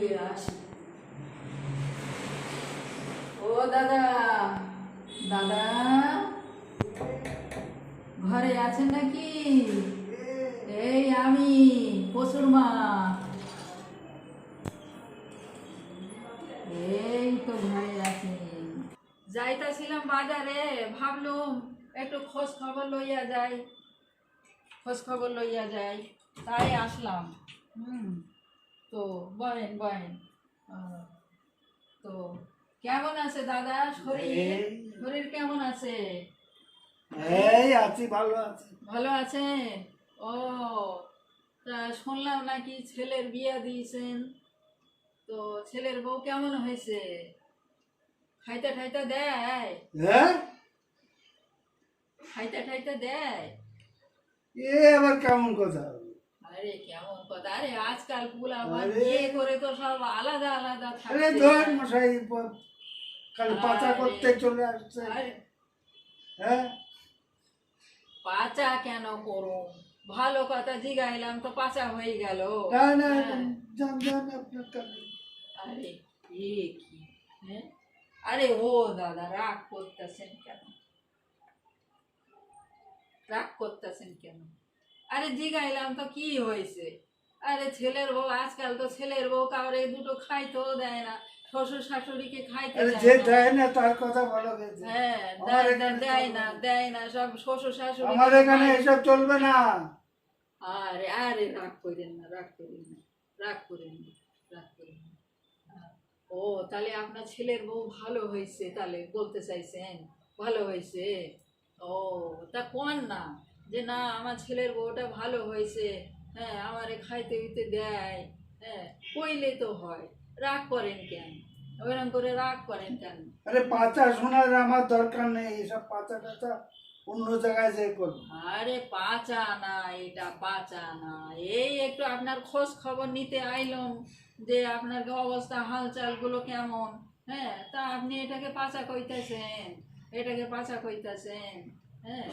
লয়ে আসি। ও দাদা দাদা, ঘরে আছেন নাকি? এই আমি, পশুর মা। এই তো ঘরে আছি যাইতাছিলাম বাজারে, ভাবলুম একটু খোঁজ খবর লইয়া যাই। খোঁজ খবর লইয়া যাই, তাই আসলাম। হুম। তো বলেন বলেন। তো কেমন আছে দাদা? শরীর? শরীর কেমন আছে? এই আছি ভালো আছি। ভালো আছে ও তা শুনলাম নাকি ছেলের বিয়ে দিয়েছেন। তো ছেলের বউ কেমন হয়েছে? খাইতে ঠাইতে দেয়? হ্যাঁ? খাইতে ঠাইতে দেয়? এ আবার কেমন কথা? আরে কেমন কথা? আরে আজকাল পুলা বিয়ে করে তো সব আলাদা আলাদা আরে ধর মশাই প- পাতা করতে চলে আসছে। হ্যাঁ? পাচা কেন করো ভালো কথা জিগাইলাম তো পাচা হয়ে গেল। না না হ্যাঁ। যান যান আপনার কাছে আরে এ কি? হ্যাঁ? আরে ও দাদা রাগ করতেছেন কেন? রাগ করতেছেন কেন? আরে জিগাইলাম তো কি হয়েছে? আরে ছেলের বউ আজকাল তো ছেলের বউ কাউরে দুটো খাইতেও দেয় না শ্বশুর শাশুড়িকে খাইতে যে দেয় না তার কথা গেছে হ্যাঁ দেয়- না। দেয় না সব শ্বশুর শাশুড়ি আমার এখানে এসব চলবে না। আরে আরে রাগ করেন না রাগ করেন না রাগ করেন না রাগ করেন না। ও তাহলে আপনার ছেলের বউ ভালো হয়েছে তাহলে বলতে চাইছেন ভালো হয়েছে? ও তা কোন না? যে না আমার ছেলের বউটা ভালো হয়েছে হ্যাঁ আমারে খাইতে দিতে দেয় হ্যাঁ কইলে তো হয় রাগ করেন কেন? ওইরকম করে রাগ করেন কেন? আরে পাতা শোনার আমার দরকার নেই এসব পাতা টাতা অন্য জায়গায় যে করব। আরে পাচা না এটা পাচা না। এই একটু আপনার খোঁজ খবর নিতে আইলাম যে আপনার অবস্থা হালচালগুলো কেমন? হ্যাঁ তা আপনি এটাকে পাচা কইতেছেন এটাকে পাচা কইতেছেন হ্যাঁ।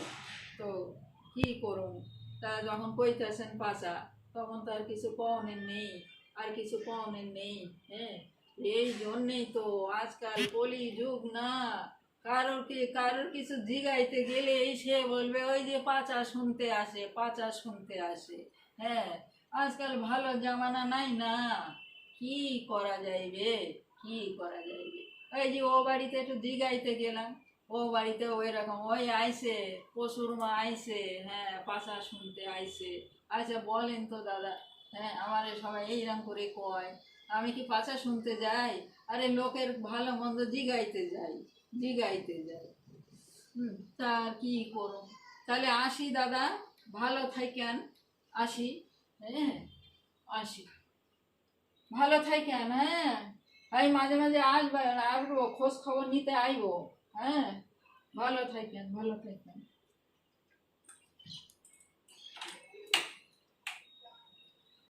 কি করুন তা যখন কইতেছেন পাচা তখন তো আর কিছু পাওনের নেই, আর কিছু পাওনের নেই হ্যাঁ? এই জন্যেই তো আজকাল কলি যুগ না। কারোর কি, কারোর কিছু জিগাইতে গেলে এই সে বলবে, ওই যে পাচা শুনতে আসে পাচা শুনতে আসে। হ্যাঁ? আজকাল ভালো জামানা নাই না। কি করা যাইবে? কি করা যাইবে? ওই যে ও বাড়িতে একটু জিগাইতে গেলাম। ও বাড়িতে ওই রকম ওই আইসে, পশুর মা আইসে হ্যাঁ পাচা শুনতে আইসে। আচ্ছা বলেন তো দাদা হ্যাঁ আমার সবাই এইরকম করে কয়, আমি কি পাচা শুনতে যাই? আরে, লোকের ভালো মন্দ জিগাইতে যাই জিগাইতে যাই। হুম, তা কি করুন তাহলে আসি দাদা, ভালো থাকেন আসি হ্যাঁ আসি। ভালো থাকেন হ্যাঁ। আমি মাঝে মাঝে আসবেন আসব, খোঁজ খবর নিতে আইবো। হ্যাঁ ভালো থাকেন ভালো থাকেন